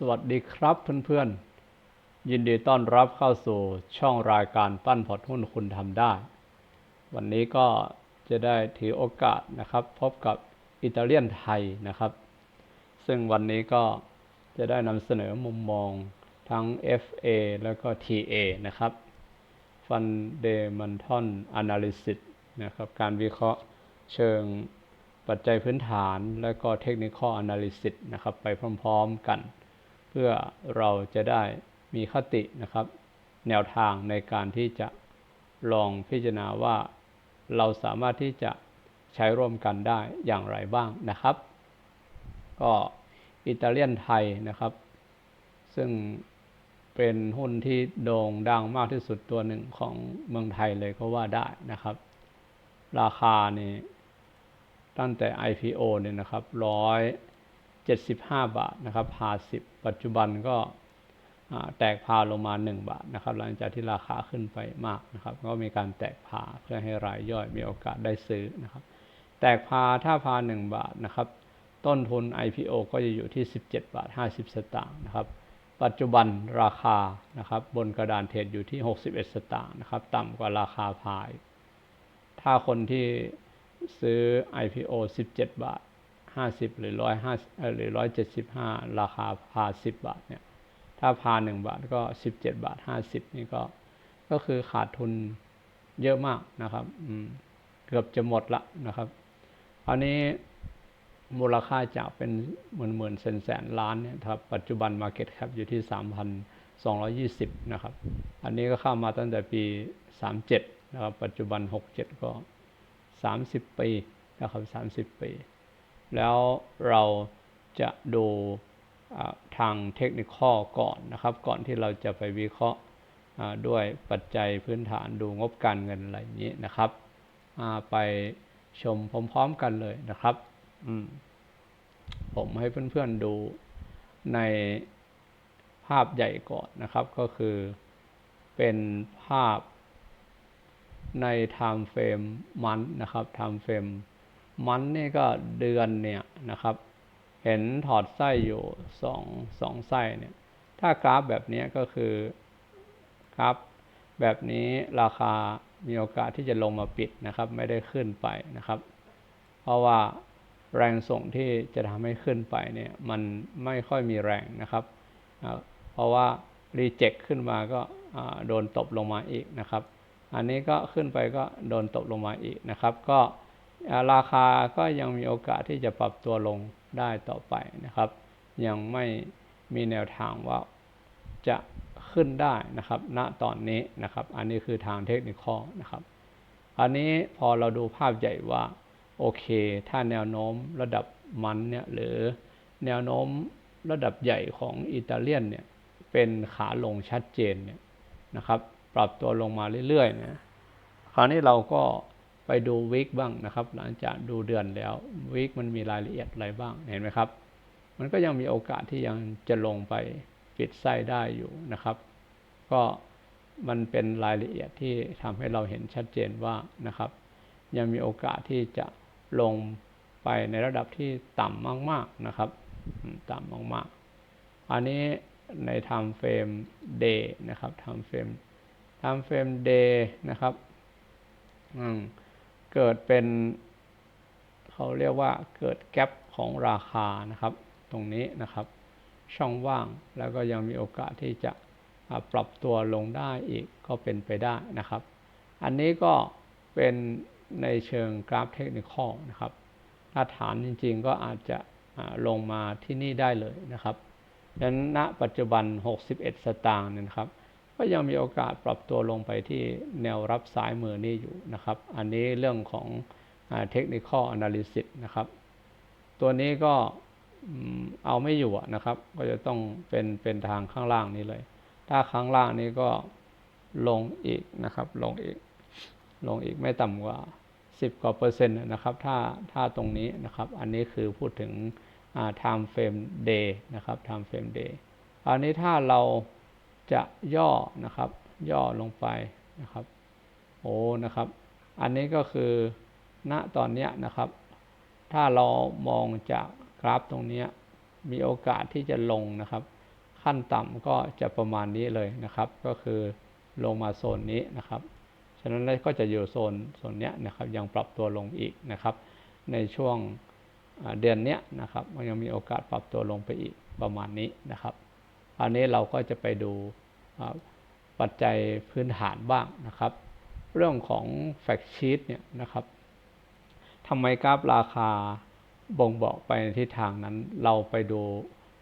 สวัสดีครับเพื่อนๆ ยินดีต้อนรับเข้าสู่ช่องรายการปั้นพอร์ตหุ้นคุณทำได้ วันนี้ก็จะได้ถือโอกาสนะครับ พบกับอิตาเลียนไทยนะครับ ซึ่งวันนี้ก็จะได้นำเสนอมุมมองทั้ง FA แล้วก็ TA นะครับ Fundamental Analysis นะครับ การวิเคราะห์เชิงปัจจัยพื้นฐาน และก็เทคนิคอ Analysis นะครับ ไปพร้อมๆกันเพื่อเราจะได้มีคตินะครับ แนวทางในการที่จะลองพิจารณาว่า เราสามารถที่จะใช้ร่วมกันได้อย่างไรบ้างนะครับ ก็อิตาเลียนไทยนะครับ ซึ่งเป็นหุ้นที่โด่งดังมากที่สุดตัวหนึ่งของเมืองไทยเลยก็ว่าได้นะครับ ราคานี่ตั้งแต่ IPO เนี่ยนะครับร้อย เจ็ดสิบห้าบาทนะครับพาสิบปัจจุบันก็แตกพาลงมา 1 บาทนะครับ หลังจากที่ราคาขึ้นไปมากนะครับ ก็มีการแตกพาเพื่อให้รายย่อยมีโอกาสได้ซื้อนะครับ แตกพาถ้าพา 1 บาทนะครับ ต้นทุน IPO ก็จะอยู่ที่ 17 บาท 50 สตางค์นะครับ ปัจจุบันราคานะครับ บนกระดานเทรดอยู่ที่ 61 สตางค์นะครับ ต่ำกว่าราคาพาย ถ้าคนที่ซื้อ IPO 17 บาท 50หรือ150หรือ175ราคาพา10บาทเนี่ย ถ้าพา1บาทก็17บาท50นี่ก็ ก็คือขาดทุนเยอะมากนะครับเกือบจะหมดละนะครับอันนี้มูลค่าจากเป็นหมื่นหมื่นแสนแสนล้านเนี่ยครับปัจจุบัน Market Cap อยู่ที่ 3,220 นะครับ อันนี้ก็เข้ามาตั้งแต่ปี 37 นะครับ ปัจจุบัน 67 ก็ 30 ปีนะครับ 30 ปี แล้วเราจะดูทางเทคนิคก่อนนะครับ ก่อนที่เราจะไปวิเคราะห์ด้วยปัจจัยพื้นฐานดูงบการเงินอะไรอย่างนี้นะครับ ไปชมพร้อมๆกันเลยนะครับ ผมให้เพื่อนๆดูในภาพใหญ่ก่อนนะครับ ก็คือเป็นภาพใน time frame มันนะครับ time frame มันนี่ก็เดือนเนี่ยนะครับ เห็นถอดไส้อยู่สองสองไส้เนี่ย ถ้ากราฟแบบนี้ก็คือกราฟแบบนี้ราคามีโอกาสที่จะลงมาปิดนะครับ ไม่ได้ขึ้นไปนะครับ เพราะว่าแรงส่งที่จะทำให้ขึ้นไปเนี่ยมันไม่ค่อยมีแรงนะครับ เพราะว่ารีเจ็คขึ้นมาก็โดนตบลงมาอีกนะครับ อันนี้ก็ขึ้นไปก็โดนตกลงมาอีกนะครับ ก็ ราคาก็ยังมีโอกาสที่จะปรับตัวลงได้ต่อไปนะครับ ยังไม่มีแนวทางว่าจะขึ้นได้นะครับ ณตอนนี้นะครับ อันนี้คือทางเทคนิคนะครับ อันนี้พอเราดูภาพใหญ่ว่าโอเค ถ้าแนวโน้มระดับมันเนี่ยหรือแนวโน้มระดับใหญ่ของอิตาเลียนเนี่ยเป็นขาลงชัดเจนเนี่ยนะครับ ปรับตัวลงมาเรื่อยๆนะคราวนี้เราก็ ไปดูวิกบ้างนะครับ หลังจากดูเดือนแล้ววิกมันมีรายละเอียดอะไรบ้างเห็นไหมครับ มันก็ยังมีโอกาสที่ยังจะลงไปปิดไส้ได้อยู่นะครับ ก็มันเป็นรายละเอียดที่ทำให้เราเห็นชัดเจนว่านะครับ ยังมีโอกาสที่จะลงไปในระดับที่ต่ำมาก ๆนะครับ ต่ำมากๆ อันนี้ใน time frame day นะครับ time frame ทำเฟรมเดย์นะครับ อืม เกิดเป็นเขาเรียกว่าเกิดแกลบของราคานะครับ ตรงนี้นะครับ ช่องว่างแล้วก็ยังมีโอกาสที่จะปรับตัวลงได้อีกก็เป็นไปได้นะครับ อันนี้ก็เป็นในเชิงกราฟเทคนิคนะครับถ้าฐานจริงๆก็อาจจะลงมาที่นี่ได้เลยนะครับดังนั้นณปัจจุบัน 61 สตางค์นะครับ ก็ยังมีโอกาสปรับตัวลงไปที่แนวรับซ้ายมือนี้อยู่นะครับ อันนี้เรื่องของเทคนิคอลอนาลิซิสนะครับ ตัวนี้ก็เอาไม่อยู่นะครับ ก็จะต้องเป็นเป็นทางข้างล่างนี้เลย ถ้าข้างล่างนี้ก็ลงอีกนะครับ ลงอีก ลงอีกไม่ต่ำกว่า 10 กว่าเปอร์เซ็นต์นะครับ ถ้าถ้าตรงนี้นะครับ อันนี้คือพูดถึง time frame day นะครับ time frame day อันนี้ถ้าเรา จะย่อนะครับ ย่อลงไปนะครับ โอ้นะครับ อันนี้ก็คือณตอนนี้นะครับ ถ้าเรามองจากกราฟตรงนี้มีโอกาสที่จะลงนะครับ ขั้นต่ำก็จะประมาณนี้เลยนะครับ ก็คือลงมาโซนนี้นะครับ ฉะนั้นก็จะอยู่โซนโซนนี้นะครับ ยังปรับตัวลงอีกนะครับ ในช่วงเดือนนี้นะครับ มันยังมีโอกาสปรับตัวลงไปอีกประมาณนี้นะครับ อันนี้เราก็จะไปดูปัจจัยพื้นฐานบ้างนะครับ เรื่องของแฟกชีตเนี่ยนะครับทำไมกราฟราคาบ่งบอกไปในทิศทางนั้น เราไปดู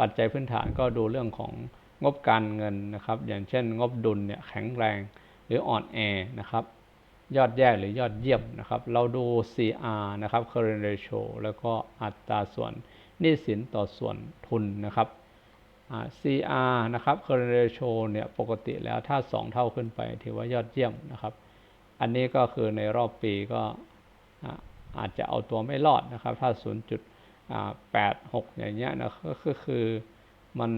ปัจจัยพื้นฐานก็ดูเรื่องของงบการเงินนะครับ อย่างเช่น งบดุลเนี่ยแข็งแรงหรืออ่อนแอนะครับ ยอดแย่หรือยอดเยี่ยมนะครับ เราดู CR นะครับ current ratio แล้วก็อัตราส่วนหนี้สินต่อส่วนทุนนะครับ CR นะครับ current ratio เนี่ยปกติแล้วถ้า 2 เท่าขึ้นไป ถือว่ายอดเยี่ยมนะครับ อันนี้ก็คือในรอบปีก็อาจจะเอาตัวไม่รอดนะครับ ถ้า 0.86 อย่างเงี้ยนะก็คือมัน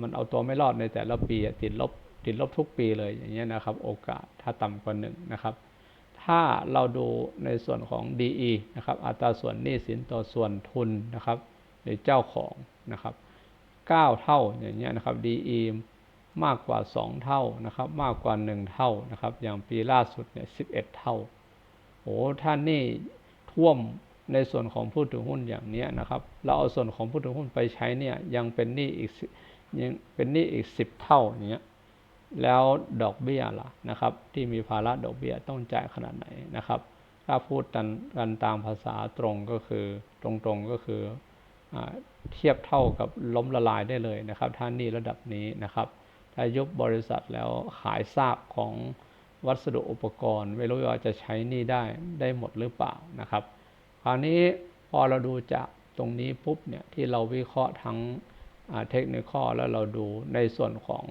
มันเอาตัวไม่รอดในแต่ละปีติดลบติดลบทุกปีเลยอย่างเงี้ยนะครับ โอกาสถ้าต่ำกว่าหนึ่งนะครับ ถ้าเราดูในส่วนของ DE นะครับ อัตราส่วนหนี้สินต่อส่วนทุนนะครับ หรือเจ้าของนะครับ 9 เท่าอย่างเงี้ยนะครับ DE มากกว่า 2 เท่านะครับ มากกว่า 1 เท่านะครับ อย่างปีล่าสุดเนี่ย11 เท่าโอ้ท่านนี่ท่วมในส่วนของผู้ถือหุ้นอย่างเนี้ยนะครับ เราเอาส่วนของผู้ถือหุ้นไปใช้เนี่ยยังเป็นหนี้อีกยังเป็นหนี้อีกสิบเท่าอย่างเงี้ยแล้วดอกเบี้ยล่ะนะครับ ที่มีภาระดอกเบี้ยต้องจ่ายขนาดไหนนะครับ ถ้าพูดกันกันตามภาษาตรงก็คือตรงๆก็คือ เทียบเท่ากับล้มละลายได้เลยนะครับท่านนี้ระดับนี้นะครับ ถ้ายุบบริษัทแล้วขายซากของวัสดุอุปกรณ์ ไม่รู้ว่าจะใช้นี่ได้ได้หมดหรือเปล่านะครับ คราวนี้พอเราดูจากตรงนี้ปุ๊บเนี่ยที่เราวิเคราะห์ทั้งเทคนิคแล้วเราดูในส่วนของ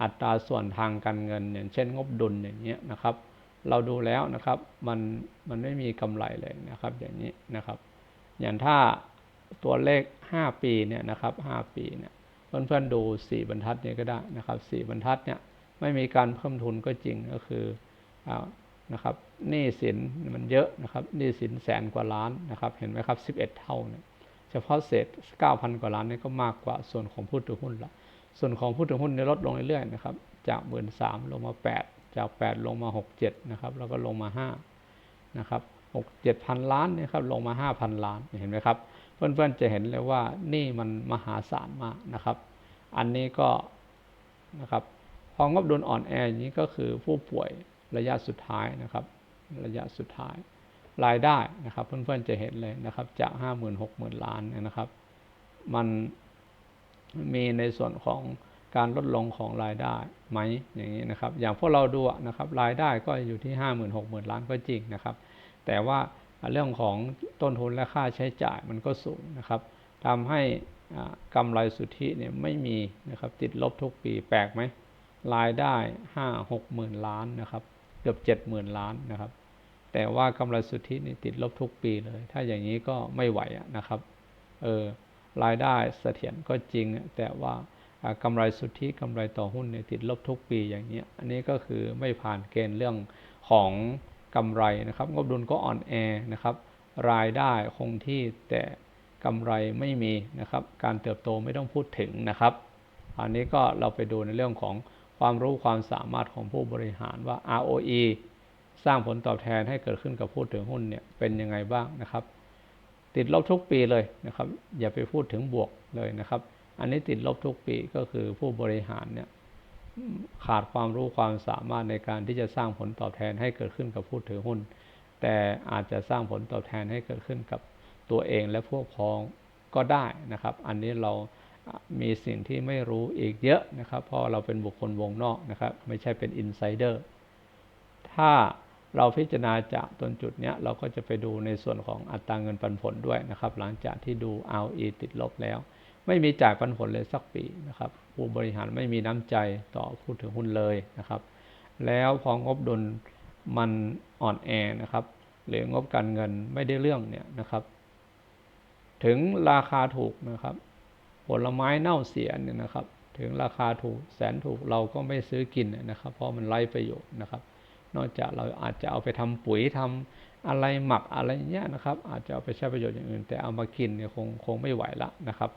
อัตราส่วนทางการเงินอย่างเช่นงบดุลอย่างเงี้ยนะครับ เราดูแล้วนะครับมันมันไม่มีกำไรเลยนะครับอย่างนี้นะครับ อย่างถ้า ตัวเลข 5 ปีเนี่ยนะครับ 5 ปีเนี่ยเพื่อนๆดู 4 บรรทัดนี้ก็ได้นะครับ 4 บรรทัดเนี่ยไม่มีการเพิ่มทุนก็จริงก็คืออนะครับหนี้สินมันเยอะนะครับหนี้สินแสนกว่าล้านนะครับเห็นไหมครับ 11 เท่าเนี่ยเฉพาะเศษ 9,000 กว่าล้านนี่ก็มากกว่าส่วนของผู้ถือหุ้นละส่วนของผู้ถือหุ้นในลดลงเรื่อยๆนะครับจากหมื่นสามลงมา 8 จาก 8 ลงมา 6 7นะครับแล้วก็ลงมา5นะครับ6 7พันล้านนี่ครับลงมา 5,000 ล้านเห็นไหมครับ เพื่อนๆจะเห็นเลยว่านี่มันมหาศาลมากนะครับ อันนี้ก็นะครับพองบดุลอ่อนแออย่างนี้ก็คือผู้ป่วยระยะสุดท้ายนะครับ ระยะสุดท้ายรายได้นะครับ เพื่อนๆจะเห็นเลยนะครับ จากห้าหมื่นหกหมื่นล้านนะครับ มันมีในส่วนของการลดลงของรายได้ไหมอย่างนี้นะครับ อย่างพวกเราดูนะครับ รายได้ก็อยู่ที่ห้าหมื่นหกหมื่นล้านก็จริงนะครับ แต่ว่า เรื่องของต้นทุนและค่าใช้จ่ายมันก็สูงนะครับทำให้กำไรสุทธิเนี่ยไม่มีนะครับติดลบทุกปีแปลกไหมรายได้ห้าหกหมื่นล้านนะครับ เกือบเจ็ดหมื่นล้านนะครับ แต่ว่ากำไรสุทธินี่ติดลบทุกปีเลย ถ้าอย่างนี้ก็ไม่ไหวนะครับเออรายได้เสถียรก็จริง แต่ว่ากำไรสุทธิกำไรต่อหุ้นเนี่ยติดลบทุกปีอย่างนี้อันนี้ก็คือไม่ผ่านเกณฑ์เรื่องของ กำไรนะครับ งบดุลก็อ่อนแอนะครับ รายได้คงที่แต่กำไรไม่มีนะครับ การเติบโตไม่ต้องพูดถึงนะครับ อันนี้ก็เราไปดูในเรื่องของความรู้ความสามารถของผู้บริหารว่า ROE สร้างผลตอบแทนให้เกิดขึ้นกับผู้ถือหุ้นเนี่ยเป็นยังไงบ้างนะครับ ติดลบทุกปีเลยนะครับ อย่าไปพูดถึงบวกเลยนะครับ อันนี้ติดลบทุกปีก็คือผู้บริหารเนี่ย ขาดความรู้ความสามารถในการที่จะสร้างผลตอบแทนให้เกิดขึ้นกับผู้ถือหุ้น แต่อาจจะสร้างผลตอบแทนให้เกิดขึ้นกับตัวเองและพวกพ้องก็ได้นะครับ อันนี้เรามีสิ่งที่ไม่รู้อีกเยอะนะครับ เพราะเราเป็นบุคคลวงนอกนะครับ ไม่ใช่เป็นอินไซเดอร์ถ้าเราพิจารณาจากต้นจุดนี้เราก็จะไปดูในส่วนของอัตราเงินปันผลด้วยนะครับ หลังจากที่ดู ROE ติดลบแล้ว ไม่มีจ่ายปันผลเลยสักปีนะครับผู้บริหารไม่มีน้ำใจต่อผู้ถือหุ้นเลยนะครับ แล้วพองบดุลมันอ่อนแอนะครับ หรืองบการเงินไม่ได้เรื่องเนี่ยนะครับ ถึงราคาถูกนะครับ ผลไม้เน่าเสียเนี่ยนะครับ ถึงราคาถูกแสนถูกเราก็ไม่ซื้อกินนะครับ เพราะมันไร้ประโยชน์นะครับ นอกจากเราอาจจะเอาไปทำปุ๋ยทำอะไรหมักอะไรเงี้ยนะครับ อาจจะเอาไปใช้ประโยชน์อย่างอื่น แต่เอามากินเนี่ยคงคงไม่ไหวละนะครับ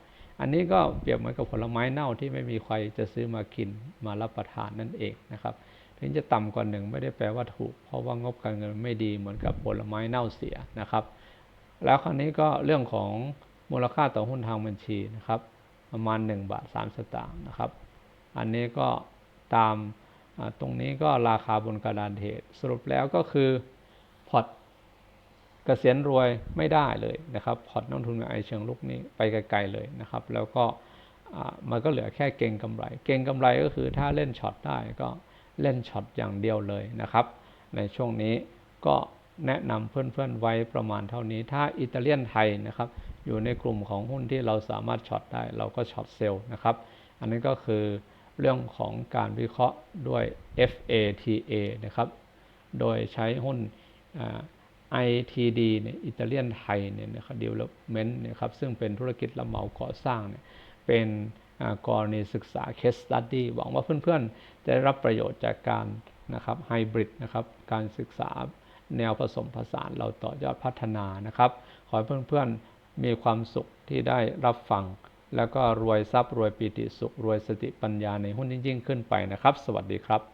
อันนี้ก็เปรียบเหมือนกับผลไม้เน่าที่ไม่มีใครจะซื้อมากินมารับประทานนั่นเองนะครับถึงจะต่ำกว่าหนึ่งไม่ได้แปลว่าถูก เพราะว่างบการเงินไม่ดีเหมือนกับผลไม้เน่าเสียนะครับ แล้วคราวนี้ก็เรื่องของมูลค่าต่อหุ้นทางบัญชีนะครับ ประมาณ 1 บาท 3 สตางค์นะครับ อันนี้ก็ตามตรงนี้ก็ราคาบนกระดานเทรดสรุปแล้วก็คือพอร์ต กษียณรวยไม่ได้เลยนะครับพอร์ตนักลงทุนไอเชิงลุกนี้ไปไกลๆเลยนะครับ แล้วก็มันก็เหลือแค่เก่งกำไร เก่งกำไรก็คือถ้าเล่นช็อตได้ก็เล่นช็อตอย่างเดียวเลยนะครับ ในช่วงนี้ก็แนะนำเพื่อนๆไว้ประมาณเท่านี้ ถ้าอิตาเลียนไทยนะครับ อยู่ในกลุ่มของหุ้นที่เราสามารถช็อตได้ เราก็ช็อตเซลล์นะครับ อันนี้ก็คือเรื่องของการวิเคราะห์ด้วย FATA นะครับ โดยใช้หุ้นอ่า ITD เนี่ยอิตาเลียนไทยเนี่ยนะครับ development เนี่ยครับซึ่งเป็นธุรกิจรับเหมาก่อสร้างเนี่ยเป็นกรณีศึกษา case study หวังว่าเพื่อนๆ จะได้รับประโยชน์จากการนะครับไฮบริดนะครับการศึกษาแนวผสมผสานเราต่อยอดพัฒนานะครับ ขอให้เพื่อนๆ มีความสุขที่ได้รับฟัง แล้วก็รวยทรัพย์รวยปีติสุข รวยสติปัญญาในหุ้นยิ่งๆขึ้นไปนะครับ สวัสดีครับ